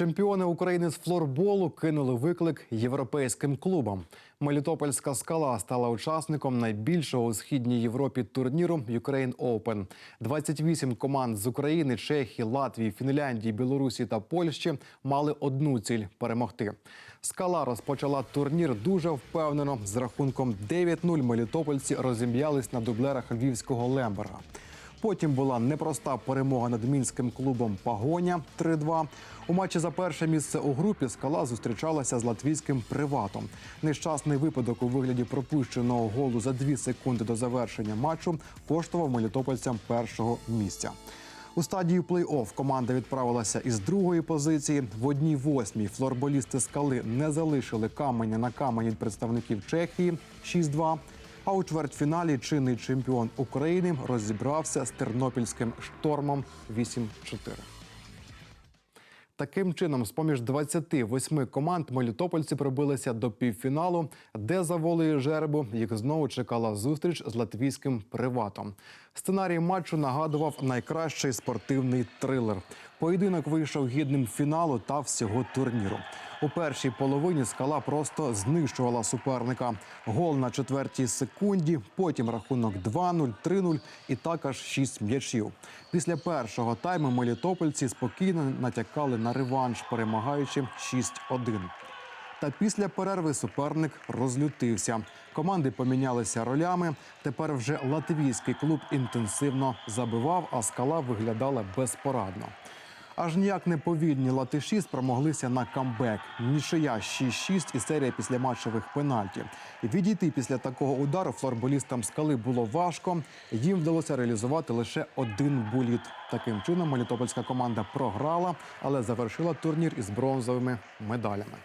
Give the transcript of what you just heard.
Чемпіони України з флорболу кинули виклик європейським клубам. Мелітопольська скала стала учасником найбільшого у східній Європі турніру Ukraine Open. 28 команд з України, Чехії, Латвії, Фінляндії, Білорусі та Польщі мали одну ціль перемогти. Скала розпочала турнір дуже впевнено. З рахунком 9-0 мелітопольці розім'ялись на дублерах львівського Лемберга. Потім була непроста перемога над мінським клубом Пагоня 3-2. У матчі за перше місце у групі скала зустрічалася з латвійським приватом. Нещасний випадок у вигляді пропущеного голу за дві секунди до завершення матчу коштував мелітопольцям першого місця. У стадії плей-офф команда відправилася із другої позиції. В одній восьмій флорболісти скали не залишили каменя на камені представників Чехії 6-2. А у чвертьфіналі чинний чемпіон України розібрався з тернопільським штормом 8-4. Таким чином, з поміж 28 команд мелітопольці пробилися до півфіналу, де за волею жеребу їх знову чекала зустріч з латвійським приватом. Сценарій матчу нагадував найкращий спортивний трилер. Поєдинок вийшов гідним фіналу та всього турніру. У першій половині скала просто знищувала суперника. Гол на четвертій секунді, потім рахунок 2-0, 3-0 і так аж 6 м'ячів. Після першого тайму мелітопольці спокійно натякали на реванш, перемагаючи 6-1. Та після перерви суперник розлютився. Команди помінялися ролями. Тепер вже латвійський клуб інтенсивно забивав, а скала виглядала безпорадно. Аж ніяк не повільні латиші спромоглися на камбек. Нічия 6-6 і серія післяматчевих пенальтів. пенальті. Відійти після такого удару флорболістам скали було важко. Їм вдалося реалізувати лише один буліт. Таким чином, мелітопольська команда програла, але завершила турнір із бронзовими медалями.